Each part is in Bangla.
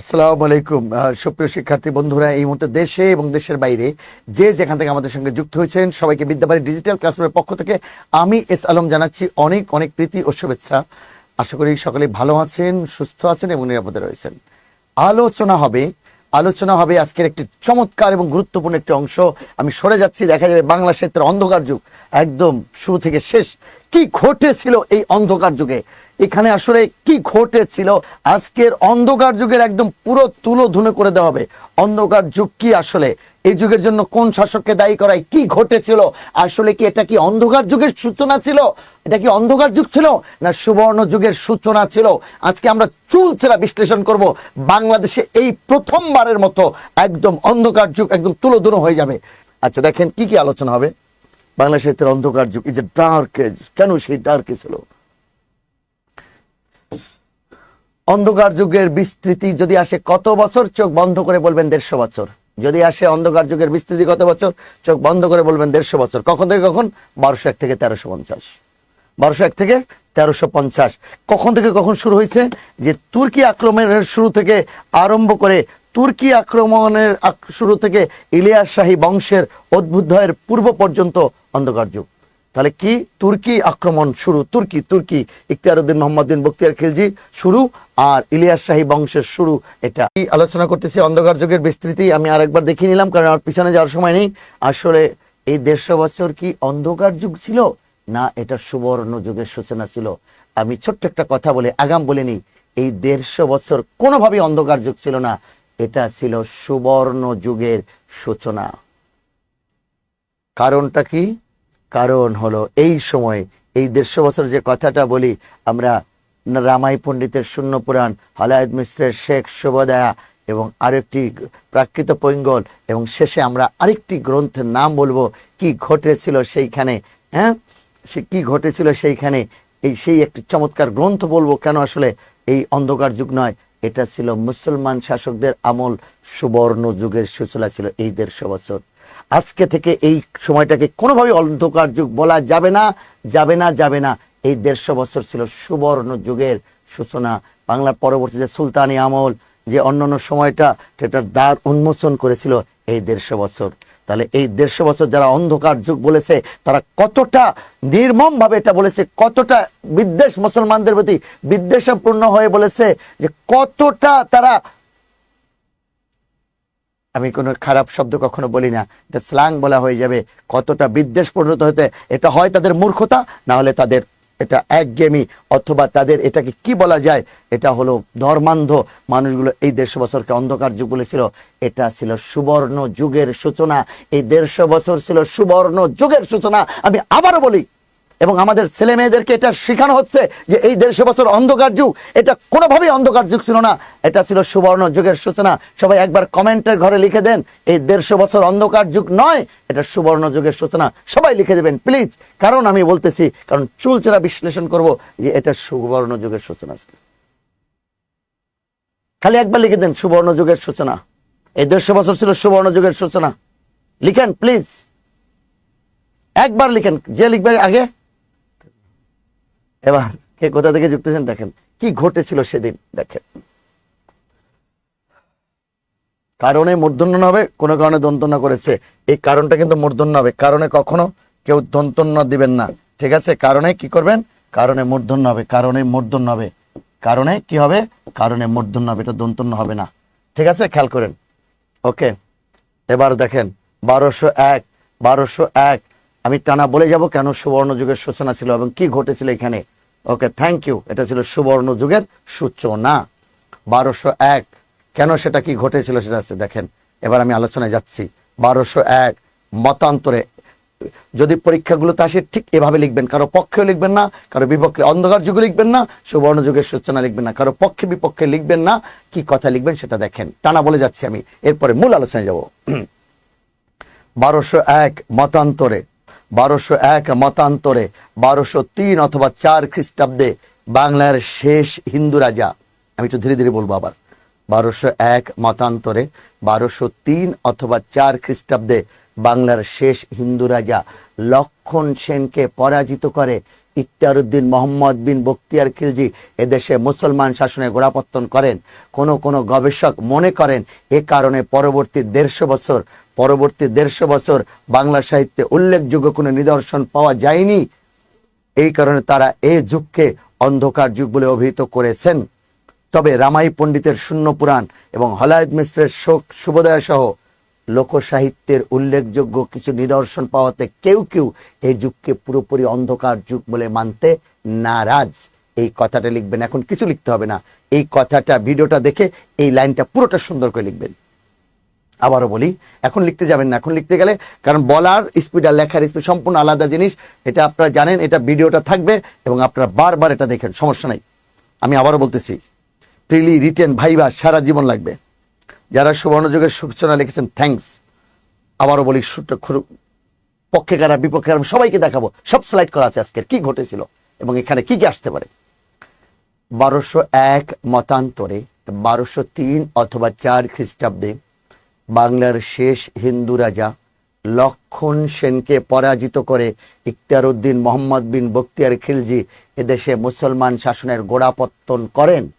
আসসালামু আলাইকুম। সুপ্রিয় শিক্ষার্থী বন্ধুরা, এই মুহূর্তে দেশে এবং দেশের বাইরে যে যেখান থেকে আমাদের সঙ্গে যুক্ত হয়েছেন, সবাইকে বিদ্যাবাড়ি ডিজিটাল ক্লাসরুমের পক্ষ থেকে আমি এস আলম জানাচ্ছি অনেক অনেক প্রীতি ও শুভেচ্ছা। আশা করি সকলে ভালো আছেন, সুস্থ আছেন এবং নিরাপদে রয়েছেন। আলোচনা হবে আলোচনা হবে আজকের একটি চমৎকার এবং গুরুত্বপূর্ণ একটি অংশ। আমি সরে যাচ্ছি, দেখা যাবে বাংলা সাহিত্যের অন্ধকার যুগ। একদম শুরু থেকে শেষ। কি ঘটেছিল এই অন্ধকার যুগে? এখানে আসলে কি ঘটেছিল? আজকের অন্ধকার যুগের একদম পুরো তুলো ধুনে করে দেওয়া হবে। অন্ধকার যুগ কি আসলে? এই যুগের জন্য কোন শাসককে দায়ী করায় কি ঘটেছিল? আসলে কি এটা কি অন্ধকার যুগের সূচনা ছিল? এটা কি অন্ধকার যুগ ছিল? না সুবর্ণ যুগের সূচনা ছিল? আজকে আমরা চুলচেরা বিশ্লেষণ করব। বাংলাদেশে এই প্রথমবারের মতো একদম অন্ধকার যুগ একদম তুলোধুনো হয়ে যাবে। আচ্ছা দেখেন কি কি আলোচনা হবে? বাংলা সাহিত্যের অন্ধকার যুগ, এই যে ডার্ক এজ কেন সেই ডার্ক ছিল? অন্ধকার যুগের বিস্তৃতি যদি আসে কত বছর, চোখ বন্ধ করে বলবেন দেড়শো বছর। যদি আসে অন্ধকার যুগের বিস্তৃতি কত বছর, চোখ বন্ধ করে বলবেন দেড়শো বছর। কখন থেকে কখন? বারোশো এক থেকে তেরোশো পঞ্চাশ। বারোশো এক থেকে তেরোশো পঞ্চাশ। কখন থেকে কখন শুরু হয়েছে? যে তুর্কি আক্রমণের শুরু থেকে আরম্ভ করে তুর্কি আক্রমণের আক- শুরু থেকে ইলিয়াস শাহী বংশের অদ্ভুতয়ের পূর্ব পর্যন্ত অন্ধকার যুগ। তাহলে কি? তুর্কি আক্রমণ শুরু। তুর্কি তুর্কি ইখতিয়ারউদ্দিন মোহাম্মদ বিন বক্তিয়ার খিলজি শুরু আর ইলিয়াস শাহী বংশের শুরু এটা। আলোচনা করতেছি? অন্ধকার যুগের বিস্তৃতি আমি আরেকবার দেখিয়ে নিলাম কারণ আমার পিছনে যাওয়ার সময় নেই। আসলে এই দেড়শো বছর কি অন্ধকার যুগ ছিল? না, এটা সুবর্ণ যুগের সূচনা ছিল। আমি ছোট্ট একটা কথা বলে, আগাম বলে নিই, এই দেড়শো বছর কোনোভাবেই অন্ধকার যুগ ছিল না। এটা ছিল সুবর্ণ যুগের সূচনা। কারণটা কি? কারণ হলো এই সময়, এই দেড়শো বছর যে কথাটা বলি আমরা রামাই পণ্ডিতের শূন্য পুরাণ হলায়দ মিশ্রের শেখ শুভদয়া এবং আরেকটি প্রাকৃত পৈঙ্গল এবং শেষে আমরা আরেকটি গ্রন্থের নাম বলব, কি ঘটেছিল সেইখানে হ্যাঁ? সে কি ঘটেছিল সেইখানে, এই সেই একটি চমৎকার গ্রন্থ বলব কেন আসলে এই অন্ধকার যুগ নয়, এটা ছিল মুসলমান শাসকদের আমল সুবর্ণ যুগের সূচনা ছিল এই দেড়শো বছর। আজকে থেকে এই সময়টাকে কোনোভাবে অন্ধকার যুগ বলা যাবে না যাবে না যাবে না। এই দেড়শো বছর ছিল সুবর্ণ যুগের সূচনা। বাংলার পরবর্তী যে সুলতানি আমল, যে অন্যান্য সময়টা সেটার দ্বার উন্মোচন করেছিল এই দেড়শো বছর। তাহলে এই দেড়শো বছর যারা অন্ধকার যুগ বলেছে, তারা কতটা নির্মমভাবে এটা বলেছে, কতটা বিদ্বেষ মুসলমানদের প্রতি বিদ্বেষপূর্ণ হয়ে বলেছে, যে কতটা তারা আমি কোনো খারাপ শব্দ কখনো বলি না। এটা স্ল্যাং বলা হয়ে যাবে। কতটা বিদ্বেষ পরিণত হতে, এটা হয় তাদের মূর্খতা, না হলে তাদের এটা একগেমি অথবা তাদের এটাকে কি বলা যায়? এটা হলো ধর্মান্ধ। মানুষগুলো এই দেড়শো বছরকে অন্ধকার যুগ বলেছিল। এটা ছিল সুবর্ণ যুগের সূচনা। এই দেড়শো বছর ছিল সুবর্ণ যুগের সূচনা। আমি আবারও বলি এবং আমাদের ছেলে মেয়েদেরকে এটা শেখানো হচ্ছে যে এই দেড়শো বছর অন্ধকার যুগ, এটা কোনোভাবেই অন্ধকার যুগ ছিল না। এটা ছিল সুবর্ণ যুগের সূচনা। সবাই একবার কমেন্টের ঘরে লিখে দেন, এই দেড়শো বছর অন্ধকার যুগ নয়, এটা সুবর্ণ যুগের সূচনা। সবাই লিখে দেবেন, প্লিজ, কারণ আমি বলতেছি, কারণ চুলচেরা বিশ্লেষণ করব যে এটা সুবর্ণ যুগের সূচনা খালি একবার লিখে দেন, সুবর্ণ যুগের সূচনা। এই দেড়শো বছর ছিল সুবর্ণ যুগের সূচনা। লিখেন, প্লিজ। একবার লিখেন, যে লিখবে আগে? এবার কে কোথা থেকে যুক্তেছেন দেখেন, কি ঘটেছিল সেদিন দেখেন। কারণে মূর্ধন্য হবে, কোনো কারণে দন্তন্য করেছে। এই কারণটা কিন্তু মূর্ধন্য হবে। কারণে কখনো কেউ দন্তন্য দিবেন না। ঠিক আছে? কারণে কি করবেন? কারণে মূর্ধন্য হবে। কারণে মূর্ধন্য হবে। কারণে কি হবে? কারণে মূর্ধন্য হবে। এটা দন্তন্য হবে না। ঠিক আছে? খেয়াল করেন। ওকে। এবার দেখেন, বারোশো এক বারোশো এক। আমি টানা বলে যাব কেন সুবর্ণ যুগের সূচনা ছিল এবং কি ঘটেছিল এখানে? ওকে থ্যাংক ইউ এটা ছিল সুবর্ণ যুগের সূচনা। বারোশো এক। কেন সেটা কি ঘটেছিল সেটা আছে, দেখেন। এবার আমি আলোচনায় যাচ্ছি। বারোশো এক, মতান্তরে। যদি পরীক্ষাগুলোতে আসে, ঠিক এভাবে লিখবেন। কারও পক্ষেও লিখবেন না, কারও বিপক্ষে অন্ধকার যুগে লিখবেন না, সুবর্ণ যুগের সূচনা লিখবেন না। কারও পক্ষে বিপক্ষে লিখবেন না, কি কথা লিখবেন সেটা দেখেন। টানা বলে যাচ্ছি আমি। এরপরে মূল আলোচনায় যাব। বারোশো এক, মতান্তরে। বারোশো এক মতান্তরে, বারোশো তিন অথবা চার খ্রিস্টাব্দে বাংলার শেষ হিন্দু রাজা। আমি একটু ধীরে ধীরে বলব আবার। বারোশো এক মতান্তরে, বারোশো তিন অথবা চার খ্রিস্টাব্দে বাংলার শেষ হিন্দু রাজা লক্ষণ সেনকে পরাজিত করে ইখতিয়ারউদ্দিন মোহাম্মদ বিন বক্তিয়ার খিলজি এদেশে মুসলমান শাসনে গোড়াপত্তন করেন। কোন কোন গবেষক মনে করেন, এ কারণে পরবর্তী দেড়শো বছর, পরবর্তী দেড়শো বছর বাংলা সাহিত্যে উল্লেখযোগ্য কোনো নিদর্শন পাওয়া যায়নি। এই কারণে তারা এই যুগকে অন্ধকার যুগ বলে অভিহিত করেছেন। তবে রামাই পণ্ডিতের শূন্য পুরাণ এবং হলায়দ মিশ্রের শোক, শুভোদয় সহ লোকসাহিত্যের উল্লেখযোগ্য কিছু নিদর্শন পাওয়াতে কেউ কেউ এই যুগকে পুরোপুরি অন্ধকার যুগ বলে মানতে নারাজ। এই কথাটা লিখবেন। এখন কিছু লিখতে হবে না। এই কথাটা, ভিডিওটা দেখে এই লাইনটা পুরোটা সুন্দর করে লিখবেন। আবারও বলি, এখন লিখতে যাবেন না। এখন লিখতে গেলে, কারণ বলার স্পিড আর লেখার স্পিড সম্পূর্ণ আলাদা জিনিস। এটা আপনারা জানেন, এটা ভিডিওটা থাকবে এবং আপনারা বারবার এটা দেখেন। সমস্যা নাই। আমি আবারও বলতেছি, প্রিলি, রিটেন, ভাইবা, সারা জীবন লাগবে। যারা সুবর্ণযুগের সূচনা লিখেছেন থ্যাঙ্কস আবারও বলি সূত্র- পক্ষে কারা, বিপক্ষে কারা সবাইকে দেখাবো। সব স্লাইড করা আছে আজকের, কি ঘটেছিল এবং এখানে কি কি আসতে পারে। বারোশো এক মতান্তরে, বারোশো তিন অথবা চার খ্রিস্টাব্দে বাংলার শেষ হিন্দু রাজা লক্ষণ সেনকে পরাজিত করে ইখতিয়ারউদ্দিন মোহাম্মদ বিন বক্তিয়ার খিলজি এদেশে মুসলমান শাসনের গোড়াপত্তন করেন।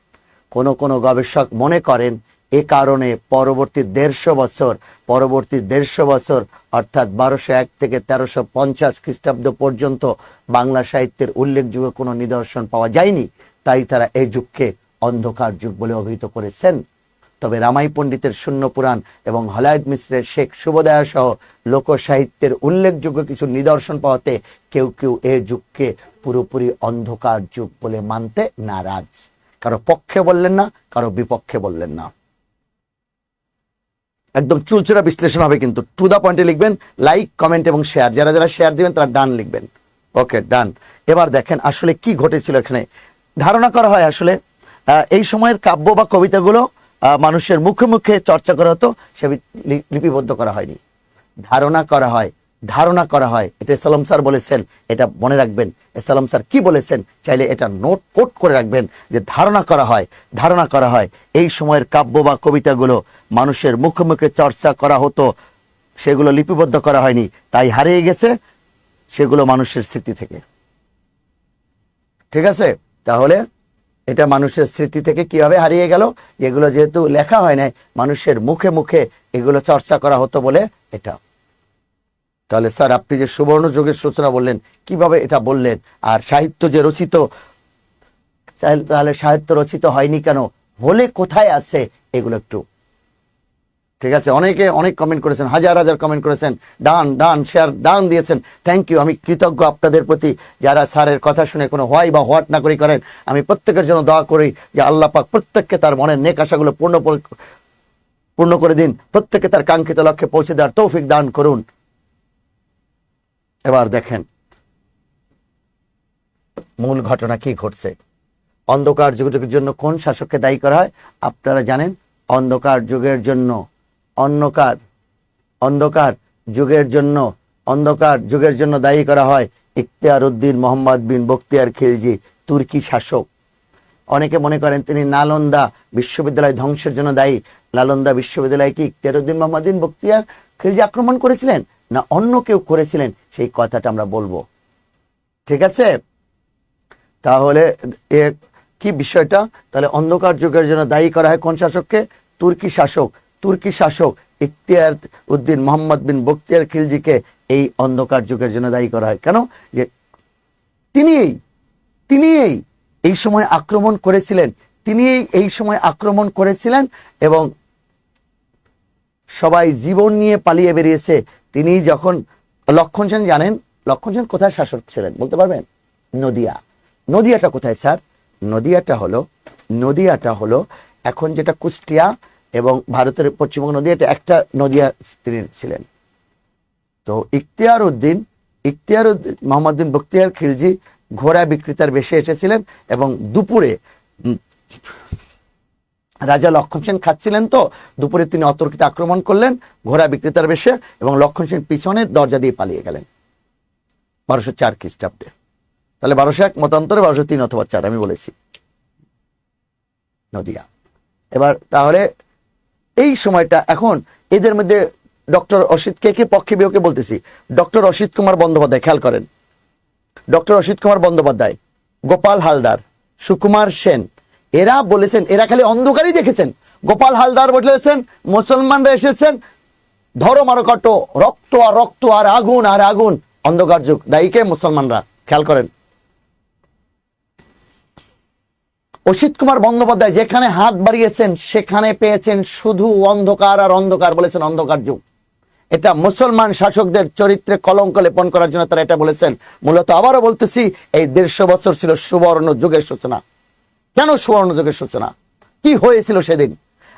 কোন কোন গবেষক মনে করেন এ কারণে পরবর্তী দেড়শো বছর, পরবর্তী দেড়শো বছর, অর্থাৎ বারোশো এক থেকে তেরোশো পঞ্চাশ খ্রিস্টাব্দ পর্যন্ত বাংলা সাহিত্যের উল্লেখযোগ্য কোনো নিদর্শন পাওয়া যায়নি। তাই তারা এই যুগকে অন্ধকার যুগ বলে অভিহিত করেছেন। তবে রামাই পণ্ডিতের শূন্য পুরাণ এবং হলায়দ মিশ্রের শেখ শুভদয়া সহ লোক সাহিত্যের উল্লেখযোগ্য কিছু নিদর্শন পাওয়াতে কেউ কেউ এ যুগকে পুরোপুরি অন্ধকার যুগ বলে মানতে নারাজ। কারও পক্ষে বললেন না, কারও বিপক্ষে বললেন না। একদম চুলচেরা বিশ্লেষণ হবে কিন্তু। টু দ্য পয়েন্টে লিখবেন লাইক কমেন্ট এবং শেয়ার যারা যারা শেয়ার দিবেন, তারা ডান লিখবেন। ওকে ডান এবার দেখেন আসলে কি ঘটেছিল এখানে। ধারণা করা হয় আসলে এই সময়ের কাব্য বা কবিতাগুলো মানুষের মুখে মুখে চর্চা করা হতো সে লিপিবদ্ধ করা হয়নি। ধারণা করা হয়। ধারণা করা হয়। এটা সালাম স্যার বলেছেন, এটা মনে রাখবেন। সালাম স্যার কি বলেছেন? চাইলে এটা নোট কোট করে রাখবেন যে ধারণা করা হয়, ধারণা করা হয়। এই সময়ের কাব্য বা কবিতাগুলো মানুষের মুখে মুখে চর্চা করা হতো, সেগুলো লিপিবদ্ধ করা হয়নি, তাই হারিয়ে গেছে সেগুলো মানুষের স্মৃতি থেকে। ঠিক আছে? তাহলে এটা মানুষের স্মৃতি থেকে কীভাবে হারিয়ে গেল? এগুলো যেহেতু লেখা হয় নাই, মানুষের মুখে মুখে এগুলো চর্চা করা হতো বলে এটা। তাহলে স্যার, আপনি যে সুবর্ণ যুগের সূচনা বললেন, কীভাবে এটা বললেন? আর সাহিত্য যে রচিত, তাহলে সাহিত্য রচিত হয়নি কেন? হলে কোথায় আছে? এগুলো একটু। ঠিক আছে, অনেকে অনেক কমেন্ট করেছেন, হাজার হাজার কমেন্ট করেছেন, ডান ডান শেয়ার ডান দিয়েছেন। থ্যাংক ইউ আমি কৃতজ্ঞ আপনাদের প্রতি। যারা স্যারের কথা শুনে কোনো হোয়াই বা হোয়াট না করি করেন, আমি প্রত্যেকের জন্য দোয়া করি যে আল্লাহ পাক প্রত্যেককে তার মনের নেক আশাগুলো পূর্ণ পূর্ণ করে দিন। প্রত্যেকে তার কাঙ্ক্ষিত লক্ষ্যে পৌঁছে দেওয়ার তৌফিক দান করুন। এবার দেখেন। মূল ঘটনা কি ঘটছে? অন্ধকার যুগের জন্য কোন শাসককে দায়ী করা হয়? আপনারা জানেন, অন্ধকার যুগের জন্য অন্ধকার অন্ধকার যুগের জন্য, অন্ধকার যুগের জন্য দায়ী করা হয় ইখতিয়ার উদ্দিন মোহাম্মদ বিন বখতিয়ার খিলজি, তুর্কি শাসক। অনেকে মনে করেন তিনি নালন্দা বিশ্ববিদ্যালয় ধ্বংসের জন্য দায়ী। নালন্দা বিশ্ববিদ্যালয় কি ইখতিয়ার উদ্দিন মোহাম্মদ বিন বখতিয়ার খিলজি আক্রমণ করেছিলেন? না অন্য কেউ করেছিলেন? সেই কথাটা আমরা বলব। ঠিক আছে? তাহলে এ কি বিষয়টা? তাহলে অন্ধকার যুগের জন্য দায়ী করা হয় কোন শাসককে? তুর্কি শাসক। তুর্কি শাসক ইখতিয়ার উদ্দিন মোহাম্মদ বিন বখতিয়ার খিলজিকে এই অন্ধকার যুগের জন্য দায়ী করা হয়। কেন? যে তিনি এই তিনি এই সময় আক্রমণ করেছিলেন। তিনি এই সময় আক্রমণ করেছিলেন এবং সবাই জীবন নিয়ে পালিয়ে বেরিয়েছে। তিনি যখন লক্ষণ সেন জানেন? লক্ষণ সেন কোথায় শাসক ছিলেন? বলতে পারবেন? নদিয়া। নদিয়াটা কোথায়, স্যার? নদিয়াটা হলো নদিয়াটা হলো এখন যেটা কুষ্টিয়া এবং ভারতের পশ্চিমবঙ্গ নদিয়াটা একটা নদিয়া তিনি ছিলেন। তো ইখতিয়ার উদ্দিন ইখতিয়ার উদ্দিন, মোহাম্মদ বিন বখতিয়ার খিলজি ঘোড়া বিক্রেতার বেশে এসেছিলেন এবং দুপুরে রাজা লক্ষণ সেন খাচ্ছিলেন তো, দুপুরে তিনি অতর্কিত আক্রমণ করলেন, ঘোড়া বিক্রেতার বেশে এবং লক্ষণ সেন পিছনের দরজা দিয়ে পালিয়ে গেলেন। বারোশো চার খ্রিস্টাব্দে। তাহলে বারোশো এক মতান্তরে বারোশো তিন অথবা চার, আমি বলেছি। নদিয়া। এবার তাহলে এই সময়টা এখন এদের মধ্যে ডক্টর অসিত কে কে পক্ষে বিয়োগে বলতেছি? ডক্টর অসিত কুমার বন্দ্যোপাধ্যায়, খেয়াল করেন। ডক্টর অসিত কুমার বন্দ্যোপাধ্যায়, গোপাল হালদার, সুকুমার সেন এরা বলেছেন, এরা খালি অন্ধকারই দেখেছেন। গোপাল হালদার বলেছেন, মুসলমানরা এসেছেন। ধরো মারো রক্ত আর রক্ত আর আগুন আর আগুন। অন্ধকার যুগ দায়ীকে মুসলমানরা? খেয়াল করেন। অসিত কুমার বন্দ্যোপাধ্যায় যেখানে হাত বাড়িয়েছেন, সেখানে পেয়েছেন শুধু অন্ধকার আর অন্ধকার বলেছেন অন্ধকার যুগ। এটা মুসলমান শাসকদের চরিত্রে কলঙ্ক লেপন করার জন্য তারা এটা বলেছেন। মূলত আবারও বলতেছি, এই দেড়শো বছর ছিল সুবর্ণ যুগের সূচনা। কেন সুবর্ণযোগের সূচনা? কি হয়েছিল সেদিন?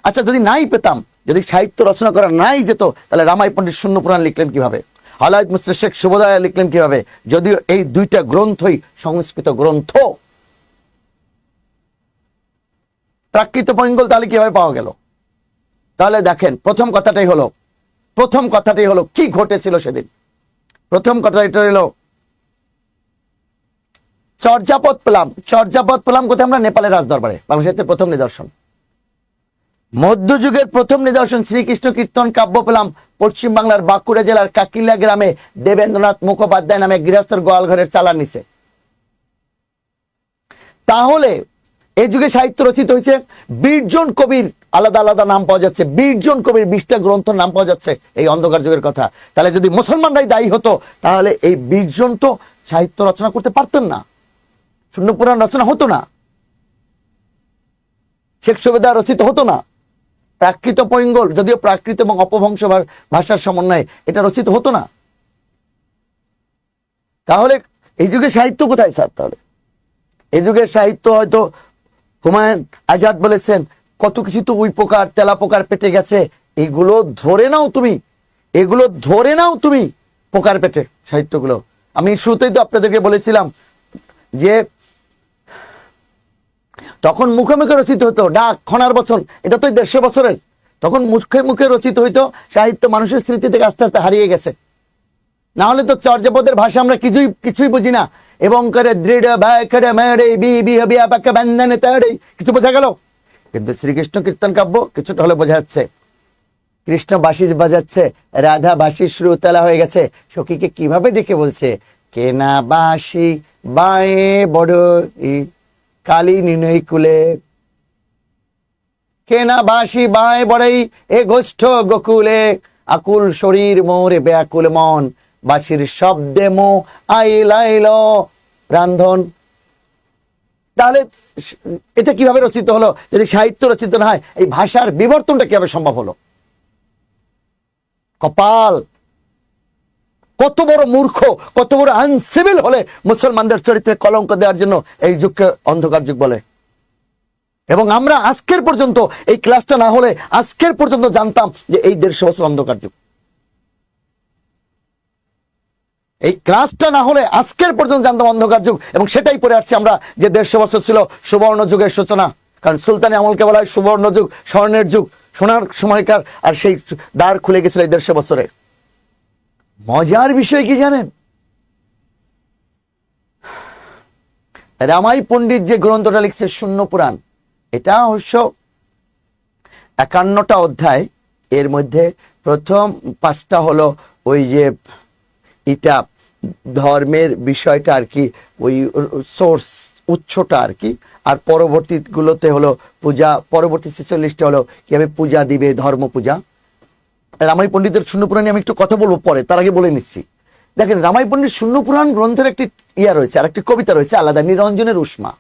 আচ্ছা যদি নাই পেতাম, যদি সাহিত্য রচনা করা নাই যেত, তাহলে রামাই পণ্ডিত শূন্য পুরাণ লিখলেন কীভাবে? হালায়ত মুস্তার শেখ শুভদয়া লিখলেন কীভাবে? যদিও এই দুইটা গ্রন্থই সংস্কৃত গ্রন্থ। প্রাকৃত পঙ্গল তাহলে কীভাবে পাওয়া গেল? তাহলে দেখেন, প্রথম কথাটাই হলো, প্রথম কথাটাই হলো, কি ঘটেছিল সেদিন? প্রথম কথা এটা হলো চর্যাপদ পেলাম। চর্যাপদ পেলাম কোথায়? আমরা নেপালের রাজদরবারে, বাংলাদেশের প্রথম নিদর্শন। মধ্যযুগের প্রথম নিদর্শন শ্রীকৃষ্ণ কীর্তন কাব্য পেলাম পশ্চিম বাংলার বাঁকুড়া জেলার কাকিলা গ্রামে দেবেন্দ্রনাথ মুখোপাধ্যায় নামে গৃহস্থর গোয়ালঘরের চালার নিচে তাহলে এই যুগে সাহিত্য রচিত হয়েছে। বীরজন কবির আলাদা আলাদা নাম পাওয়া যাচ্ছে। বীরজন কবির বিশটা গ্রন্থ নাম পাওয়া যাচ্ছে এই অন্ধকার যুগের কথা। তাহলে যদি মুসলমানরাই দায়ী হতো, তাহলে এই বীরজন তো সাহিত্য রচনা করতে পারতেন না। শূন্য পুরাণ রচনা হতো না। শেখ সুবেদা রচিত হতো না। প্রাকৃত পৈঙ্গল, যদিও প্রাকৃত এবং অপভ্রংশ ভাষার সমন্বয়ে এটা রচিত হতো না। তাহলে এই যুগে সাহিত্য কোথায় স্যার তাহলে? এই যুগের সাহিত্য হয়তো হুমায়ুন আজাদ বলেছেন, কত কিছু তো উই পোকার তেলা পোকার পেটে গেছে, এগুলো ধরে নাও তুমি, এগুলো ধরে নাও তুমি পোকার পেটে সাহিত্যগুলো। আমি শুরুতেই তো আপনাদেরকে বলেছিলাম যে তখন মুখে মুখে রচিত হতো ডাক, খনার বচন, এটা তো দেড়শো বছরের। তখন মুখে মুখে রচিত হইতো, সাহিত্য মানুষের স্মৃতি থেকে আস্তে আস্তে হারিয়ে গেছে। না হলে তো চর্যাপদের ভাষা আমরা কিছুই কিছুই বুঝি না। এবং করে দৃঢ় কিছু বোঝা গেল। কিন্তু শ্রীকৃষ্ণ কীর্তন কাব্য কিছুটা হলে বোঝা যাচ্ছে। কৃষ্ণ বাঁশি বাজাচ্ছে, রাধা বাঁশি শুরু তেলা হয়ে গেছে। সখীকে কীভাবে ডেকে বলছে, কেনা বাসি বড় কালী নিনই কুলে। কেনা বাঁশি বায় বড়ই এ গোষ্ঠ গোকুলে। আকুল শরীর মোরে ব্যাকুল মন বাসির শব্দে মো আইল আইল রান্ধন তাহলে এটা কীভাবে রচিত হলো? যদি সাহিত্য রচিত না হয়, এই ভাষার বিবর্তনটা কীভাবে সম্ভব হলো? কপাল কত বড় মূর্খ, কত বড় আনসিভিল হলে মুসলমানদের চরিত্রে কলঙ্ক দেওয়ার জন্য এই যুগকে অন্ধকার যুগ বলে। এবং আমরা আজকের পর্যন্ত এই ক্লাসটা না হলে আজকের পর্যন্ত জানতাম যে এই দেড়শো বছর অন্ধকার যুগ। এই ক্লাসটা না হলে আজকের পর্যন্ত জানতাম অন্ধকার যুগ এবং সেটাই পড়ে আসছি আমরা যে দেড়শো বছর ছিল সুবর্ণ যুগের সূচনা। কারণ সুলতানি আমলকে বলা হয় সুবর্ণ যুগ, স্বর্ণের যুগ, সোনার সময়কার, আর সেই দ্বার খুলে গেছিল এই দেড়শো বছরে। মজার বিষয় কি জানেন? রামাই পণ্ডিত যে গ্রন্থটা লিখছে শূন্য পুরাণ, এটা অবশ্য একান্নটা অধ্যায়, এর মধ্যে প্রথম পাঁচটা হলো ওই যে এটা ধর্মের বিষয়টা আর কি, ওই সোর্স উৎসটা আর কি, আর পরবর্তীগুলোতে হলো পূজা, পরবর্তী ছেচল্লিশটা হলো কীভাবে পূজা দিবে ধর্ম পূজা রামাই পণ্ডিতের শূন্য পুরাণে আমি একটু কথা বলব পরে, তার আগে বলে নিচ্ছি। দেখেন, রামাই পণ্ডিত শূন্য পুরাণ গ্রন্থের একটি ইয়া রয়েছে, আর একটি কবিতা রয়েছে, আলাদা নিরঞ্জনের উষ্মা।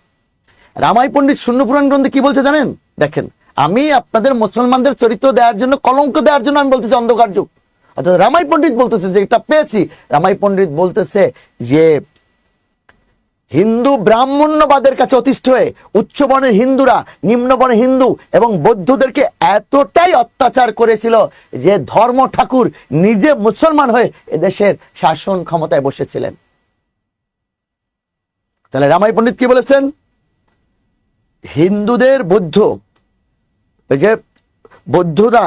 রামাই পণ্ডিত শূন্য পুরাণ গ্রন্থে কি বলছে জানেন? দেখেন, আমি আপনাদের মুসলমানদের চরিত্র দেওয়ার জন্য, কলঙ্ক দেওয়ার জন্য আমি বলতেছি অন্ধকার যুগ। অর্থাৎ রামাই পণ্ডিত বলতেছে যে, এটা পেয়েছি। রামাই পণ্ডিত বলতেছে যে হিন্দু ব্রাহ্মণ্যবাদের কাছে অতিষ্ঠ হয়ে উচ্চবর্ণের হিন্দুরা নিম্নবর্ণের হিন্দু এবং বৌদ্ধদেরকে এতটাই অত্যাচার করেছিল যে ধর্ম ঠাকুর নিজে মুসলমান হয়ে এদেশের শাসন ক্ষমতায় বসেছিলেন। তাহলে রামাই পণ্ডিত কি বলেছেন? হিন্দুদের বৌদ্ধ ওই যে বৌদ্ধরা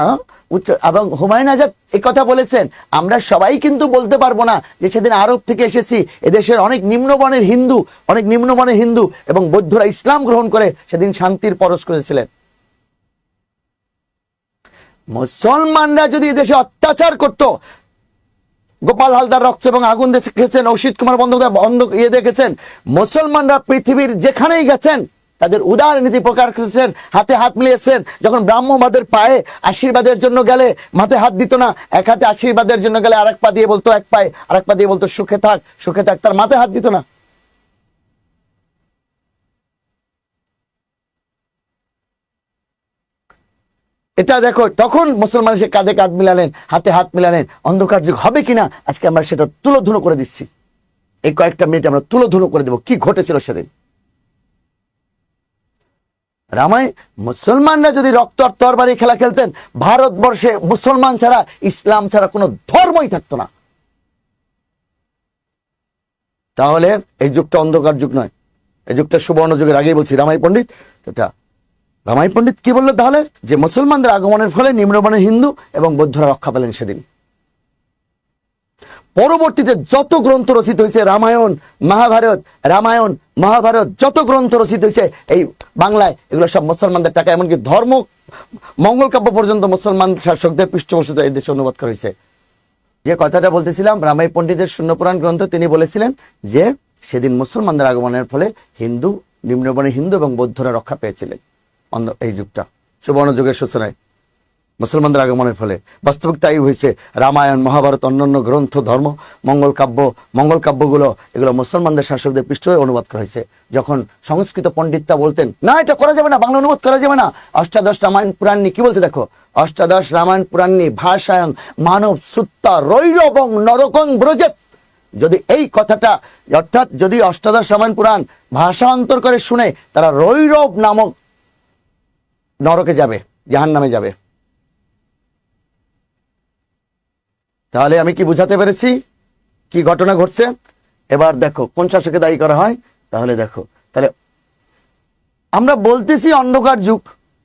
এবং হুমায়ুন আজাদ কথা বলেছেন। আমরা সবাই কিন্তু বলতে পারব না যে সেদিন আরব থেকে এসেছি, এদেশের অনেক নিম্নবর্ণের হিন্দু, অনেক নিম্নবর্ণের হিন্দু এবং বৌদ্ধরা ইসলাম গ্রহণ করে সেদিন শান্তির পরশ করেছিলেন। মুসলমানরা যদি এদেশে অত্যাচার করত, গোপাল হালদার রক্ত এবং আগুন দেখেছেন, অসিত কুমার বন্দ্যোপাধ্যায় বন্ধ ইয়ে দেখেছেন, মুসলমানরা পৃথিবীর যেখানেই গেছেন তাদের উদার নীতি প্রকাশ করেছেন, হাতে হাত মিলিয়েছেন। যখন ব্রাহ্মবাদের পায়ে আশীর্বাদের জন্য গেলে মাথায় হাত দিত না, এক হাতে আশীর্বাদের জন্য গেলে আরেক পা দিয়ে বলতো এক পায়ে, আরেক পা দিয়ে বলতো, সুখে থাক সুখে থাক। তার মাথায় হাত দিত না। এটা দেখো, তখন মুসলমান সে কাঁধে কাঁধ মিলালেন, হাতে হাত মিলালেন অন্ধকার যুগ হবে কিনা, আজকে আমরা সেটা তুলোধুনো করে দিচ্ছি। এই কয়েকটা মিনিট আমরা তুলোধুনো করে দেবো। কি ঘটেছিল সেদিন? রামায় মুসলমানরা যদি রক্ত তরবারি খেলা খেলতেন, ভারতবর্ষে মুসলমান ছাড়া, ইসলাম ছাড়া কোনো ধর্মই থাকতো না। তাহলে এই যুগটা অন্ধকার যুগ নয়। এই যুগটা সুবর্ণ যুগের আগেই বলছি, রামাই পণ্ডিত। এটা, রামাই পণ্ডিত কি বলল তাহলে? যে মুসলমানদের আগমনের ফলে নিম্নবর্ণের হিন্দু এবং বৌদ্ধরা রক্ষা পেলেন সেদিন। পরবর্তীতে যত গ্রন্থ রচিত হয়েছে, রামায়ণ, মহাভারত, রামায়ণ মহাভারত যত গ্রন্থ রচিত হয়েছে, এই বাংলায় এগুলো সব মুসলমানদের টাকা, এমনকি ধর্ম, মঙ্গল কাব্য পর্যন্ত মুসলমান শাসকদের পৃষ্ঠপোষিত এই দেশে অনুবাদ করা হয়েছে। যে কথাটা বলতেছিলাম, রামাই পণ্ডিতের শূন্যপুরাণ গ্রন্থ, তিনি বলেছিলেন যে, সেদিন মুসলমানদের আগমনের ফলে হিন্দু, নিম্নবর্ণের হিন্দু এবং বৌদ্ধরা রক্ষা পেয়েছিলেন। অন্য এই যুগটা। সুবর্ণ যুগের সূচনায়। মুসলমানদের আগমনের ফলে। বাস্তবিক তাই হয়েছে, রামায়ণ, মহাভারত, অন্যান্য গ্রন্থ, ধর্ম, মঙ্গল কাব্য, মঙ্গল কাব্যগুলো, এগুলো মুসলমানদের শাসকদের পৃষ্ঠ অনুবাদ করা হয়েছে। যখন সংস্কৃত পণ্ডিতটা বলতেন, না, এটা করা যাবে না, বাংলা অনুবাদ করা যাবে না। অষ্টাদশ রামায়ণ পুরাণী কি বলছে দেখো? অষ্টাদশ রামায়ণ পুরাণী ভাষায়ন, মানব শ্রুত্তা রৈরবং নরকং ব্রজেত যদি এই কথাটা, অর্থাৎ যদি অষ্টাদশ রামায়ণ পুরাণ ভাষান্তর করে শুনে, তারা রৈরব নামক নরকে যাবে জাহান নামে যাবে। তাহলে আমি কি বুঝাতে পেরেছি? কি ঘটনা ঘটছে? এবার দেখো, কোন শাসককে দায়ী করা হয়? তাহলে দেখো, তাহলে আমরা বলতেছি অন্ধকার যুগ।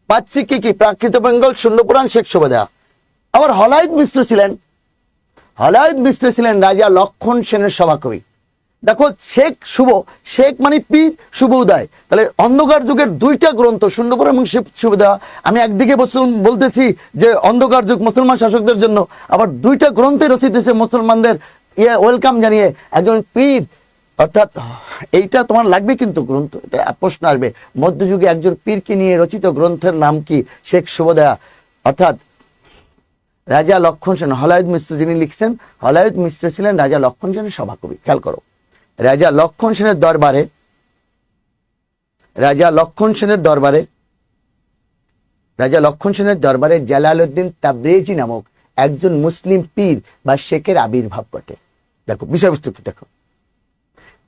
পাচ্ছি কি কি? প্রাকৃত বেঙ্গল শূন্যপুরাণ শেখ সুবেদা। আবার হলায়ত মিশ্র ছিলেন। হলায়ত মিশ্র ছিলেন রাজা লক্ষণ সেনের সভাকবি। দেখো, শেখ শুভ, শেখ মানে পীর শুভ উদয়। তাহলে অন্ধকার যুগের দুইটা গ্রন্থ শূন্যপুর এবং সুবিধা আমি একদিকে বলতেছি যে অন্ধকার যুগ মুসলমান শাসকদের জন্য, আবার দুইটা গ্রন্থে রচিত মুসলমানদের। ইয়ে ওয়েলকাম জানিয়ে একজন পীর। অর্থাৎ, এইটা তোমার লাগবে কিন্তু গ্রন্থ, এটা প্রশ্ন আসবে। মধ্যযুগে একজন পীরকে নিয়ে রচিত গ্রন্থের নাম কি? শেখ শুভদয়া অর্থাৎ, রাজা লক্ষণ সেন, হলায়ত মিশ্র যিনি লিখছেন, হলায়ত মিশ্র ছিলেন রাজা লক্ষণ সেনের সভাকবি। খেয়াল করো। রাজা লক্ষণ সেনের দরবারে, রাজা লক্ষণ সেনের দরবারে, রাজা লক্ষণ সেনের দরবারে জালালউদ্দিন তাবরেজি নামক একজন মুসলিম পীর বা শেখের আবির্ভাব ঘটে। দেখো, বিষয়বস্তু কি দেখো?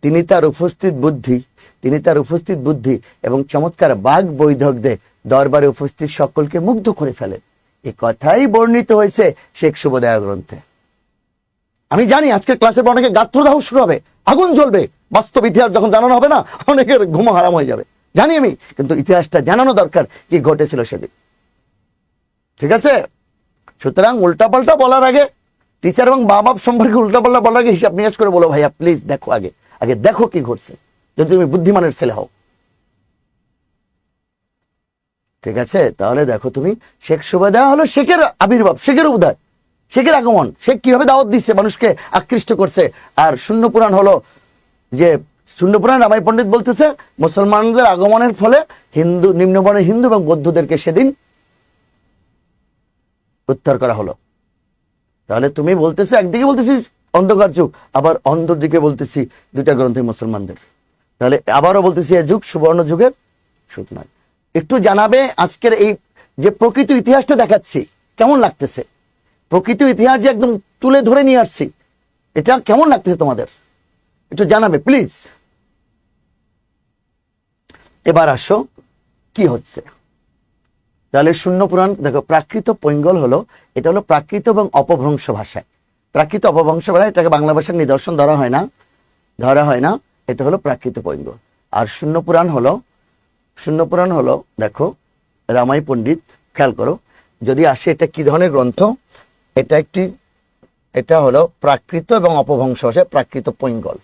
তিনি তার উপস্থিত বুদ্ধি, তিনি তার উপস্থিত বুদ্ধি এবং চমৎকার বাঘ বৈধকদের দরবারে উপস্থিত সকলকে মুগ্ধ করে ফেলেন। এ কথাই বর্ণিত হয়েছে শেখ শুভদয়া গ্রন্থে। আমি জানি আজকের ক্লাসের পর অনেকে গাত্রদাহ শুরু হবে, আগুন জ্বলবে, বাস্তব ইতিহাস যখন জানানো হবে না, অনেকের ঘুম হারাম হয়ে যাবে। জানি আমি, কিন্তু ইতিহাসটা জানানো দরকার কি ঘটেছিল সেদিন। ঠিক আছে? সুতরাং উল্টাপাল্টা বলার আগে টিচার এবং মা বাপ সম্পর্কে উল্টাপাল্টা বলার আগে হিসাব নিকাশ করে বলো, ভাইয়া প্লিজ দেখো আগে। আগে দেখো কি ঘটছে। যদি তুমি বুদ্ধিমানের ছেলে হও। ঠিক আছে? তাহলে দেখো তুমি, শেখ সুবেদা হলো শেখের আবির্ভাব, শেখের উদয়। শেখের আগমন শেখ কীভাবে দাওয়াত দিচ্ছে? মানুষকে আকৃষ্ট করছে। আর শূন্য পুরাণ হলো যে, শূন্য পুরাণ রামাই পণ্ডিত বলতেছে, মুসলমানদের আগমনের ফলে হিন্দু, নিম্নবর্ণের হিন্দু এবং বৌদ্ধদেরকে সেদিন উদ্ধার করা হলো। তাহলে তুমি বলতেছো, একদিকে বলতেছি অন্ধকার যুগ, আবার অন্ধর দিকে বলতেছি দুইটা গ্রন্থে মুসলমানদের। তাহলে আবারও বলতেছি, এ যুগ সুবর্ণ যুগের সুখ নয়। একটু জানাবে আজকের এই যে প্রকৃত ইতিহাসটা দেখাচ্ছি, কেমন লাগতেছে? প্রকৃত ইতিহাস যে একদম তুলে ধরে নিয়ে আসছি, এটা কেমন লাগতেছে তোমাদের? একটু জানাবে প্লিজ এবার আসো, কি হচ্ছে? তাহলে শূন্য পুরাণ, দেখো, প্রাকৃত পৈঙ্গল হলো, এটা হলো প্রাকৃত এবং অপভ্রংশ ভাষায়। প্রাকৃত অপভ্রংশ ভাষায়, এটাকে বাংলা ভাষার নিদর্শন ধরা হয় না, ধরা হয় না, এটা হলো প্রাকৃত পৈঙ্গল। আর শূন্য পুরাণ হলো, শূন্য পুরাণ হলো, দেখো, রামাই পণ্ডিত, খেয়াল করো, যদি আসে এটা কি ধরনের গ্রন্থ? এটা একটি, এটা হলো প্রাকৃত এবং অপভ্রংশ ভাষায় প্রাকৃত পৈঙ্গল।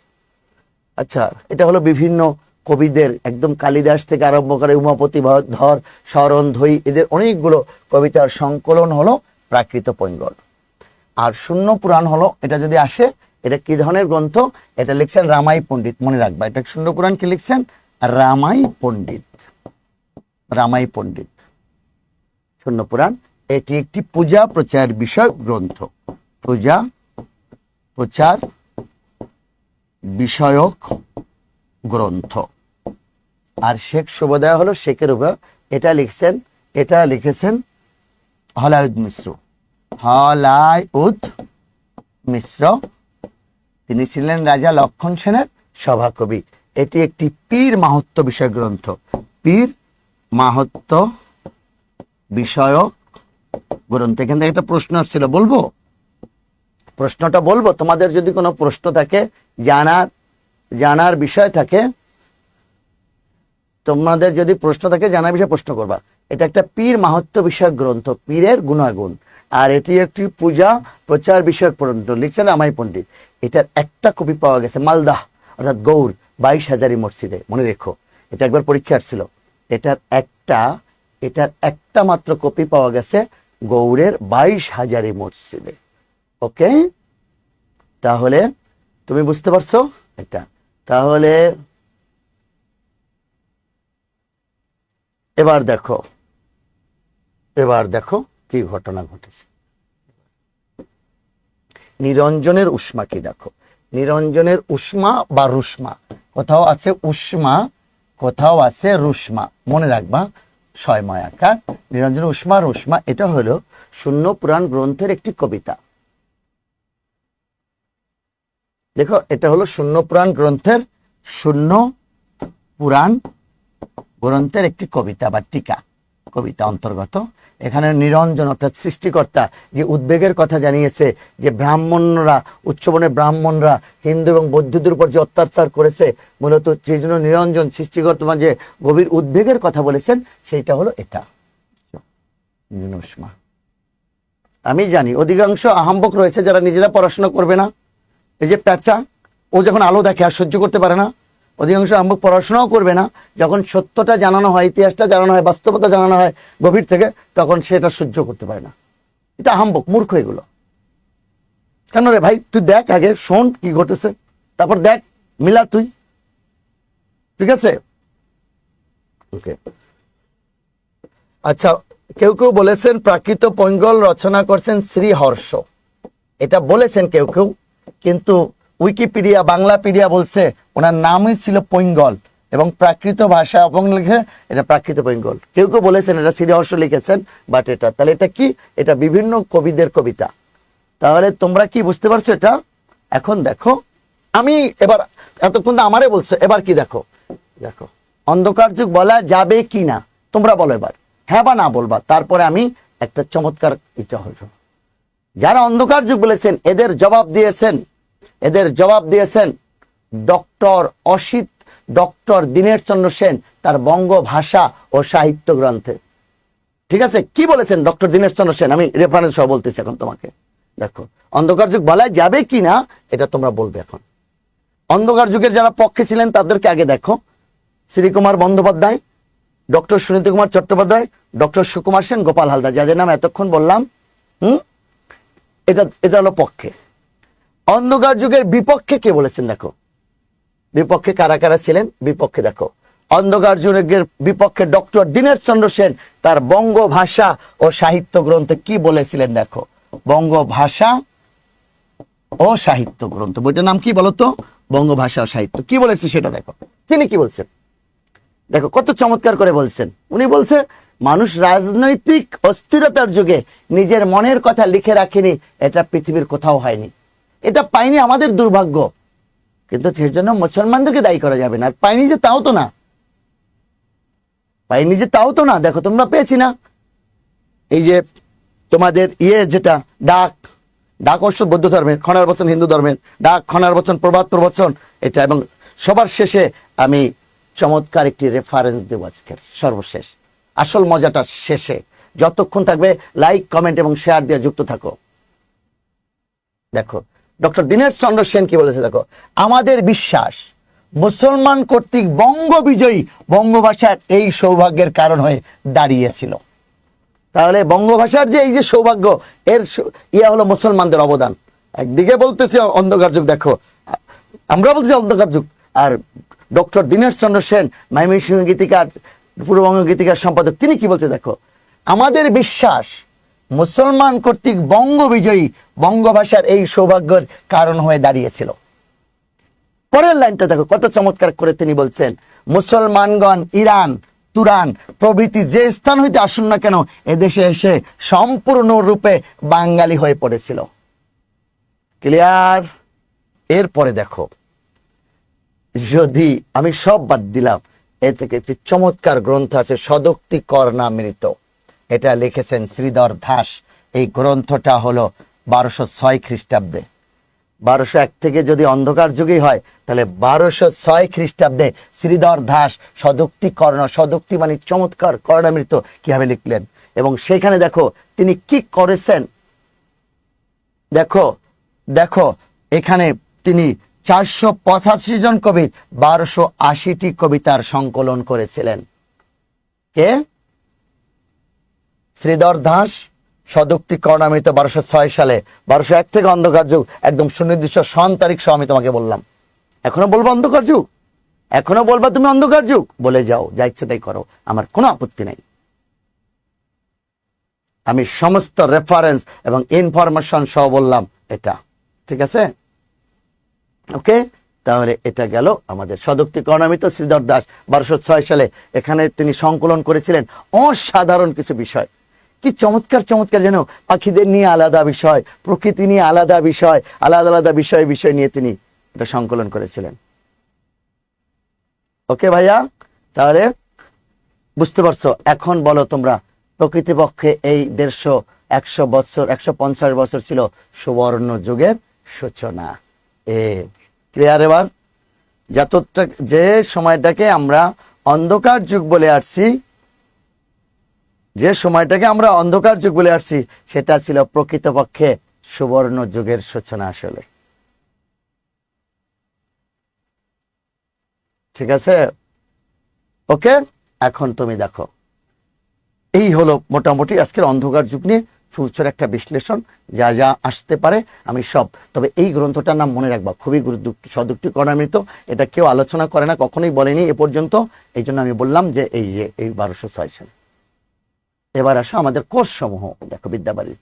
আচ্ছা এটা হলো বিভিন্ন কবিদের, একদম কালিদাস থেকে আরম্ভ করে উমাপতি ধর, শরণ ধৈ এদের অনেকগুলো কবিতার সংকলন হলো প্রাকৃত পৈঙ্গল। আর শূন্য পুরাণ হলো, এটা যদি আসে, এটা কি ধরনের গ্রন্থ? এটা লিখছেন রামাই পণ্ডিত, মনে রাখবা। এটা শূন্য পুরাণ কি লিখছেন? রামাই পণ্ডিত। রামাই পণ্ডিত। শূন্য পুরাণ। এটি একটি পূজা প্রচার বিষয়ক গ্রন্থ। পূজা প্রচার বিষয়ক গ্রন্থ। আর শেখ শুভদয় হলো শেখের উপর এটা লিখছেন, এটা লিখেছেন হলায়ুদ মিশ্র। হলায়ুদ মিশ্র। তিনি ছিলেন রাজা লক্ষণ সেনের সভাকবি। এটি একটি পীর মাহাত্ম বিষয় গ্রন্থ। পীর মাহাত্ম বিষয়ক গ্রন্থ এখান থেকে একটা প্রশ্ন আসছিল, বলব? প্রশ্নটা বলব, তোমাদের যদি কোনো প্রশ্ন থাকে, জানার জানার বিষয় থাকে, তোমাদের যদি প্রশ্ন থাকে, জানার বিষয়ে প্রশ্ন করবা। এটা একটা পীর মাহাত্ম বিষয়ক গ্রন্থ, পীরের গুণাগুণ। আর এটি একটি পূজা প্রচার বিষয়ক গ্রন্থ, লিখছেন আমাই পণ্ডিত। এটার একটা কপি পাওয়া গেছে, মালদাহ, অর্থাৎ গৌর, বাইশ হাজারি মসজিদে, মনে রেখো। এটা একবার পরীক্ষা আসছিল। এটার একটা এটার একটা মাত্র কপি পাওয়া গেছে গৌড়ের বাইশ হাজারি মসজিদে। ওকে? তাহলে, তুমি বুঝতে পারছ? এটা তাহলে, এবার দেখো। এবার দেখো কি ঘটনা ঘটেছে। নিরঞ্জনের উষ্মা কি দেখো? নিরঞ্জনের উষ্মা বা রুষ্মা? কোথাও আছে উষ্মা, কোথাও আছে রুষ্মা। মনে রাখবা ছয়ময় আকার নিরঞ্জন উষ্মা রুষ্মা এটা হলো শূন্য পুরাণ গ্রন্থের একটি কবিতা। দেখো, এটা হলো শূন্য পুরাণ গ্রন্থের শূন্য পুরাণ গ্রন্থের একটি কবিতা বা টিকা। কবিতা অন্তর্গত। এখানে নিরঞ্জন অর্থাৎ সৃষ্টিকর্তা যে উদ্বেগের কথা জানিয়েছে, যে ব্রাহ্মণরা উচ্চবনের ব্রাহ্মণরা হিন্দু এবং বৌদ্ধদের উপর যে অত্যাচার করেছে, মূলত সেই জন্য নিরঞ্জন সৃষ্টিকর্তা যে গভীর উদ্বেগের কথা বলেছেন, সেইটা হলো এটা। আমি জানি, অধিকাংশ আহম্বক রয়েছে যারা নিজেরা পড়াশোনা করবে না। এই যে প্যাঁচা, ও যখন আলো দেখে আর সহ্য করতে পারে না। অধিকাংশ আহম্বক পড়াশোনাও করবে না। যখন সত্যটা জানানো হয়, ইতিহাসটা জানানো হয়, বাস্তবতা জানানো হয় গভীর থেকে, তখন সেটা সহ্য করতে পারে না। এটা আহম্বক মূর্খ এগুলো। কেন রে ভাই? তুই দেখ আগে, শোন কি ঘটেছে। তারপর দেখ, মিলা তুই। ঠিক আছে? ওকে। আচ্ছা কেউ কেউ বলেছেন, প্রাকৃত পৈঙ্গল রচনা করছেন শ্রী হর্ষ। এটা বলেছেন কেউ কেউ, কিন্তু উইকিপিডিয়া, বাংলাপিডিয়া বলছে ওনার নামই ছিল পৈঙ্গল এবং প্রাকৃত ভাষা লিখে এটা প্রাকৃত পৈঙ্গল। কেউ কেউ বলেছেন এটা শ্রীহর্ষ লিখেছেন বাট এটা, তাহলে এটা কি? এটা বিভিন্ন কবিদের কবিতা। তাহলে তোমরা কি বুঝতে পারছ এটা? এখন দেখো, আমি এবার, এতক্ষণ আমারে বলছো, এবার কি দেখো? দেখো, অন্ধকার যুগ বলা যাবে কি না, তোমরা বলো এবার। হ্যাঁ বা না বলবা, তারপরে আমি একটা চমৎকার এটা হলো। যারা অন্ধকার যুগ বলেছেন, এদের জবাব দিয়েছেন এদের জবাব দিয়েছেন ডক্টর অসিত, ডক্টর দীনেশ চন্দ্র সেন, তার বঙ্গ ভাষা ও সাহিত্য গ্রন্থে। ঠিক আছে? কি বলেছেন ডক্টর দীনেশ চন্দ্র সেন? আমি রেফারেন্স সহ বলতেছি এখন তোমাকে। দেখো, অন্ধকার যুগ বলা যাবে কি না, এটা তোমরা বলবে এখন। অন্ধকার যুগের যারা পক্ষে ছিলেন, তাদেরকে আগে দেখো। Srikumar Bandyopadhyay, doctor Suniti Kumar Chattopadhyay, doctor Sukumar Sen, Gopal Haldar. যাদের নাম এতক্ষণ বললাম, হুম? এটা এটা হলো পক্ষে। অন্ধকার যুগের বিপক্ষে কে বলেছেন দেখো? বিপক্ষে কারা কারা ছিলেন? বিপক্ষে দেখো। অন্ধকার যুগের বিপক্ষে ডক্টর দীনেশ চন্দ্র সেন তার বঙ্গ ভাষা ও সাহিত্য গ্রন্থে কি বলেছিলেন দেখো? বঙ্গ ভাষা ও সাহিত্য গ্রন্থ। বইটার নাম কি বলতো? বঙ্গ ভাষা ও সাহিত্য। কি বলেছে সেটা দেখো। তিনি কি বলছেন? দেখো, কত চমৎকার করে বলছেন। উনি বলছে, মানুষ রাজনৈতিক অস্থিরতার যুগে নিজের মনের কথা লিখে রাখেনি, এটা পৃথিবীর কোথাও হয়নি। এটা পাইনি আমাদের দুর্ভাগ্য। কিন্তু সেই জন্য মুসলমানদেরকে দায়ী করা যাবে না। আর পাইনি যে তাও তো না। পাইনি যে তাও তো না, দেখো তোমরা পেয়েছি না। এই যে তোমাদের ইয়ে যেটা, ডাক। ডাক অবশ্য বৌদ্ধ ধর্মের, খনার বচন হিন্দু ধর্মের। ডাক, খনার বচন, প্রভাত প্রবচন, এটা এবং সবার শেষে আমি চমৎকার একটি রেফারেন্স দেব আজকের, সর্বশেষ। আসল মজাটা শেষে। যতক্ষণ থাকবে লাইক কমেন্ট এবং শেয়ার দিয়ে যুক্ত থাকো। দেখো ডক্টর দীনেশ চন্দ্র সেন কি বলেছে দেখো? আমাদের বিশ্বাস, মুসলমান কর্তৃক বঙ্গ বিজয়ী বঙ্গভাষার এই সৌভাগ্যের কারণ হয়ে দাঁড়িয়েছিল। তাহলে বঙ্গভাষার যে এই যে সৌভাগ্য, এর ইয়ে হলো মুসলমানদের অবদান। একদিকে বলতেছি অন্ধকার যুগ, দেখো, আমরা বলছি অন্ধকার যুগ। আর ডক্টর দীনেশ চন্দ্র সেন, ময়মনসিংহ গীতিকার, পূর্ববঙ্গ গীতিকার সম্পাদক, তিনি কি বলছে দেখো? আমাদের বিশ্বাস মুসলমান কর্তৃক বঙ্গ বিজয়ী বঙ্গভাষার এই সৌভাগ্যের কারণ হয়ে দাঁড়িয়েছিল। পরের লাইনটা দেখো, কত চমৎকার করে তিনি বলছেন, মুসলমানগণ, ইরান, তুরান প্রভৃতি যে স্থান হইতে আসুন না কেন, এদেশে এসে সম্পূর্ণরূপে বাঙালি হয়ে পড়েছিল। ক্লিয়ার এরপরে দেখো, যদি আমি সব বাদ দিলাম, এ থেকে একটি চমৎকার গ্রন্থ আছে, সদক্তি কর্ণামৃত। এটা লিখেছেন শ্রীধর দাস। এই গ্রন্থটা হলো বারোশো ছয় খ্রিস্টাব্দে। বারোশো এক থেকে যদি অন্ধকার যুগই হয়, তাহলে বারোশো ছয় খ্রিস্টাব্দে শ্রীধর দাস সদুক্তি কর্ণ সদুক্তি মানে চমৎকার কর্ণামৃত কীভাবে লিখলেন? এবং সেখানে দেখো, তিনি কি করেছেন? দেখো দেখো, এখানে তিনি চারশো পঁচাশি জন কবির বারোশো আশিটি কবিতার সংকলন করেছিলেন। কে? শ্রীধর দাস, সদুক্তি কর্ণামৃত বারোশো ছয় সালে, বারোশো এক থেকে অন্ধকার যুগ, একদম সুনির্দিষ্ট সন তারিখ সহ আমি তোমাকে বললাম। এখনও বলব অন্ধকার যুগ? এখনও বলবা তুমি অন্ধকার যুগ? বলে যাও, যা ইচ্ছে তাই করো, আমার কোনো আপত্তি নেই। আমি সমস্ত রেফারেন্স এবং ইনফরমেশন সহ বললাম এটা, ঠিক আছে? ওকে তাহলে এটা গেল আমাদের সদক্তি কর্ণামিত শ্রীধর দাস, বারোশো সালে, এখানে তিনি সংকলন করেছিলেন অসাধারণ কিছু বিষয়। কি চমৎকার চমৎকার যেন পাখিদের নিয়ে আলাদা বিষয়, প্রকৃতি নিয়ে আলাদা বিষয়, আলাদা আলাদা বিষয় বিষয় নিয়ে তিনি এটা সংকলন করেছিলেন। ওকে ভাইয়া? তাহলে বুঝতে পারছ, এখন বলো তোমরা, প্রকৃতিপক্ষে এই দেড়শো, একশো বছর, একশো পঞ্চাশ বছর ছিল সুবর্ণ যুগের সূচনা। এ ক্লিয়ার এবার? যতটা, যে সময়টাকে আমরা অন্ধকার যুগ বলে আসছি যে সময়টাকে আমরা অন্ধকার যুগ বলে আসছি, সেটা ছিল প্রকৃতপক্ষে সুবর্ণ যুগের সূচনা আসলে। ঠিক আছে? ওকে? এখন তুমি দেখো। এই হলো মোটামুটি আজকের অন্ধকার যুগ নিয়ে চুলচর একটা বিশ্লেষণ, যা যা আসতে পারে, আমি সব। তবে এই গ্রন্থটার নাম মনে রাখবা, খুবই গুরুত্ব সদুক্তি কর্ণামৃত এটা কেউ আলোচনা করে না, কখনোই বলেনি এ পর্যন্ত। এই জন্য আমি বললাম যে এই এই বারোশো ছয় সাল। এবার আসো আমাদের কোর্স সমূহ দেখো বিদ্যাবাড়ির।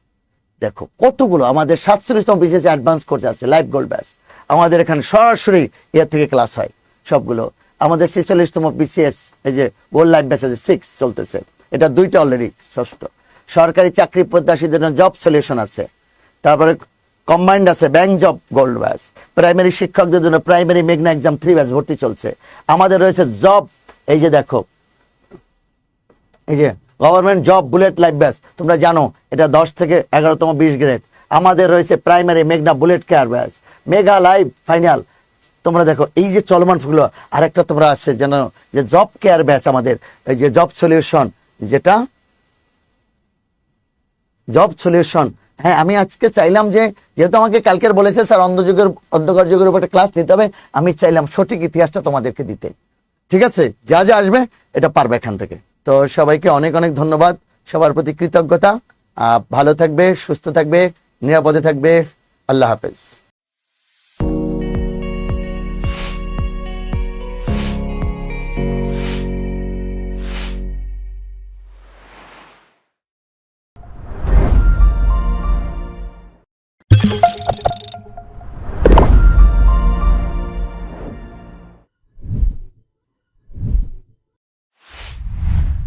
দেখো, কতগুলো, আমাদের সাতচল্লিশতম বিশেষ অ্যাডভান্স কোর্স আছে লাইফ গোল্ড ব্যাস আমাদের এখানে সরাসরি ইয়ার থেকে ক্লাস হয় সবগুলো। আমাদের ছেচল্লিশতম বিসিএস, এই যে গোল্ড লাইফ ব্যাস আছে সিক্স চলতেছে। এটা দুইটা অলরেডি ষষ্ঠ। সরকারি চাকরি প্রত্যাশীদের জন্য জব সলিউশন আছে। তারপরে কম্বাইন্ড আছে bank job gold batch primary শিক্ষকদের জন্য প্রাইমারি মেঘনা এক্সাম থ্রি ব্যাচ ভর্তি চলছে। আমাদের রয়েছে জব এই যে দেখো, এই যে গভর্নমেন্ট জব বুলেট লাইফ ব্যাস তোমরা জানো, এটা দশ থেকে এগারোতম বিশ গ্রেড আমাদের রয়েছে প্রাইমারি মেঘনা bullet care batch mega live final তোমরা দেখো, এই যে চলমান ফুগুলো আরেকটা তোমরা আছে যেন, যে জব কেয়ার ব্যাচ আমাদের, এই যে জব সলিউশন যেটা? জব সলিউশন হ্যাঁ আমি আজকে চাইলাম যে, যেহেতু আমাকে কালকের বলেছে, স্যার, অন্ধযুগের অন্ধকার যুগের উপর একটা ক্লাস নিতে হবে, আমি চাইলাম সঠিক ইতিহাসটা তোমাদেরকে দিতে। ঠিক আছে? যা যা আসবে, এটা পারবে এখান থেকে। তো সবাইকে অনেক অনেক ধন্যবাদ। সবার প্রতি কৃতজ্ঞতা। ভালো থাকবে, সুস্থ থাকবে, নিরাপদে থাকবে। আল্লাহ হাফেজ।